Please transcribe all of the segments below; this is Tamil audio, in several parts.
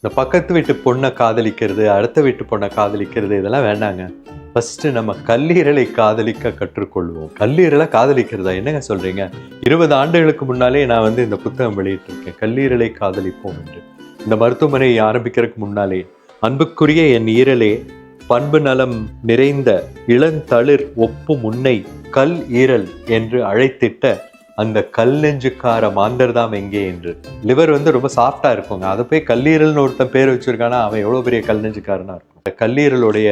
இந்த பக்கத்து வீட்டு பொண்ணை காதலிக்கிறது அடுத்த வீட்டு பொண்ணை காதலிக்கிறது இதெல்லாம் வேண்டாங்க. ஃபஸ்ட்டு நம்ம கல்லீரலை காதலிக்க கற்றுக்கொள்வோம். கல்லீரலை காதலிக்கிறதா? என்னங்க சொல்கிறீங்க இருபது ஆண்டுகளுக்கு முன்னாலே நான் வந்து இந்த புத்தகம் வெளியிட்டிருக்கேன். கல்லீரலை காதலிப்போம் என்று. இந்த மருத்துவமனையை ஆரம்பிக்கிறதுக்கு முன்னாலே அன்புக்குரிய என் ஈரலே பண்பு நலம் நிறைந்த இளந்தளிர் ஒப்பு முன்னை கல் ஈரல் என்று அழைத்திட்ட அந்த கல் நெஞ்சுக்கார மாந்தர் தாம் எங்கே என்று. லிவர் வந்து ரொம்ப சாஃப்டாக இருக்குங்க. அதை போய் கல்லீரல்னு ஒருத்தன் பேர் வச்சிருக்கானா அவன் எவ்வளோ பெரிய கல் நெஞ்சுக்காரனாக இருக்கும். அந்த கல்லீரலுடைய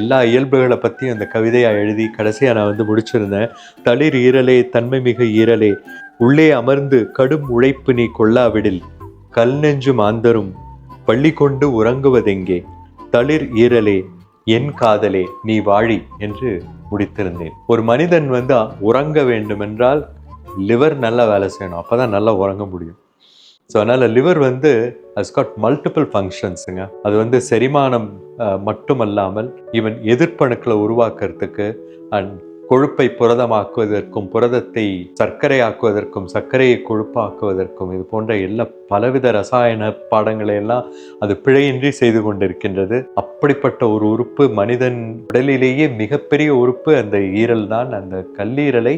எல்லா இயல்புகளை பற்றியும் அந்த கவிதையாக எழுதி கடைசியாக நான் வந்து முடிச்சிருந்தேன். தளிர் ஈரலே தன்மை மிகு ஈரலே உள்ளே அமர்ந்து கடும் உழைப்பு நீ கொள்ளாவிடில். கல் நெஞ்சு மாந்தரும் பள்ளி கொண்டு உறங்குவதெங்கே? தளிர் ஈரலே என் காதலே நீ வாழி என்று முடித்திருந்தேன். ஒரு மனிதன் வந்து உறங்க வேண்டுமென்றால் லிவர் நல்லா வேலை செய்யணும். அப்போ தான் நல்லா உறங்க முடியும். ஸோ அதனால் லிவர் வந்து அஸ் காட் மல்டிபிள் ஃபங்க்ஷன்ஸுங்க அது வந்து செரிமானம் மட்டுமல்லாமல் ஈவன் எதிர்ப்பணுக்களை உருவாக்குறதுக்கு அண்ட் கொழுப்பை புரதமாக்குவதற்கும் புரதத்தை சர்க்கரையாக்குவதற்கும் சர்க்கரையை கொழுப்பாக்குவதற்கும் இது போன்ற எல்லா பலவித ரசாயன பாடங்களை எல்லாம் அது பிழையின்றி செய்து கொண்டிருக்கின்றது. அப்படிப்பட்ட ஒரு உறுப்பு மனிதன் உடலிலேயே மிகப்பெரிய உறுப்பு. அந்த ஈரல் தான் அந்த கல்லீரலை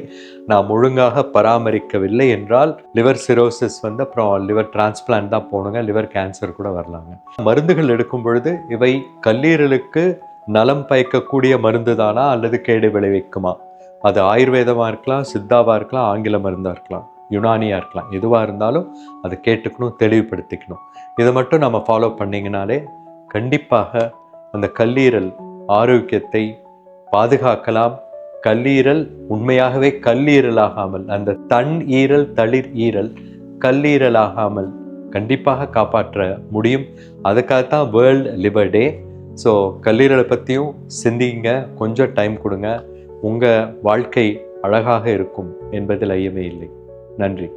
நாம் ஒழுங்காக பராமரிக்கவில்லை என்றால் லிவர் சிரோசிஸ் வந்து அப்புறம் லிவர் டிரான்ஸ்பிளான்ட் தான் போகணுங்க லிவர் கேன்சர் கூட வரலாங்க. மருந்துகள் எடுக்கும் பொழுது இவை கல்லீரலுக்கு நலம் பயக்கக்கூடிய மருந்து தானா அல்லது கேடு விளைவிக்குமா? அது ஆயுர்வேதமாக இருக்கலாம் சித்தாவாக இருக்கலாம் ஆங்கில மருந்தாக இருக்கலாம் யுனானியாக இருக்கலாம். எதுவாக இருந்தாலும் அதை கேட்டுக்கணும் தெளிவுபடுத்திக்கணும். இதை மட்டும் நம்ம ஃபாலோ பண்ணிங்கனாலே கண்டிப்பாக அந்த கல்லீரல் ஆரோக்கியத்தை பாதுகாக்கலாம். கல்லீரல் உண்மையாகவே கல்லீரலாகாமல் அந்த தன் ஈரல் தளிர் ஈரல் கல்லீரலாகாமல் கண்டிப்பாக காப்பாற்ற முடியும். அதுக்காகத்தான் வேர்ல்ட் லிவர் டே ஸோ கல்லீரலை பற்றியும் சிந்திங்க கொஞ்சம் டைம் கொடுங்க. உங்கள் வாழ்க்கை அழகாக இருக்கும் என்பதில் ஐயமே இல்லை. நன்றி.